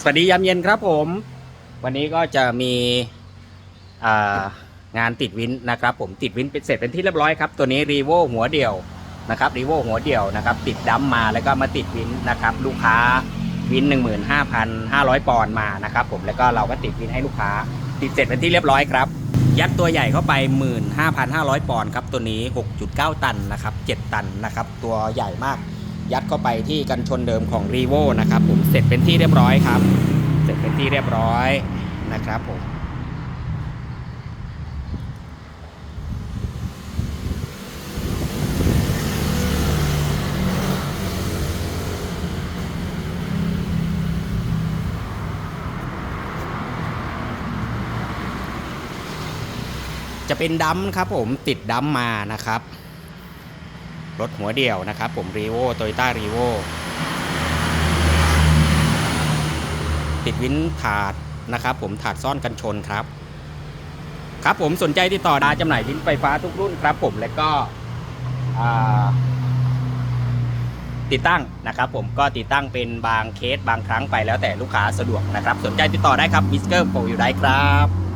สวัสดียามเย็นครับผม วันนี้ก็จะมีงานติดวินนะครับ ผมติดวินเป็นเสร็จเป็นที่เรียบร้อยครับ ตัวนี้รีโวหัวเดี่ยวนะครับรีโวหัวเดี่ยวนะครับ ติดดัมมาแล้วก็มาติดวินนะครับ ลูกค้าวิน 15,500 ปอนด์มานะครับ ผมแล้วก็เราก็ติดวินให้ลูกค้า ติดเสร็จเป็นที่เรียบร้อยครับ ยัดตัวใหญ่เข้าไป 15,500 ปอนด์ครับตัวนี้ 6.9 ตันนะครับ 7 ตันนะครับ ตัวใหญ่มาก ยัดเข้าไปที่กันชนเดิมของ r ีโวนะครับผมเสร็จเป็นที่เรียบร้อยครับ เสร็จเป็นที่เรียบร้อยนะครับผมจะเป็นดัมครับผมติดดัมมานะครับ รถหัวเดี่ยวนะครับผมรีโวโตโยต้ารีโวติดวินถาดนะครับผมถาดซ่อนกันชนครับ ครับผมสนใจติดต่อดาจำหน่ายวินไฟฟ้าทุกรุ่นครับผมและก็ติดตั้งนะครับผมก็ติดตั้งเป็นบางเคสบางครั้งไปแล้วแต่ลูกค้าสะดวกนะครับ สนใจติดต่อได้ครับมิสเกอร์โฟอยู่ได้ครับ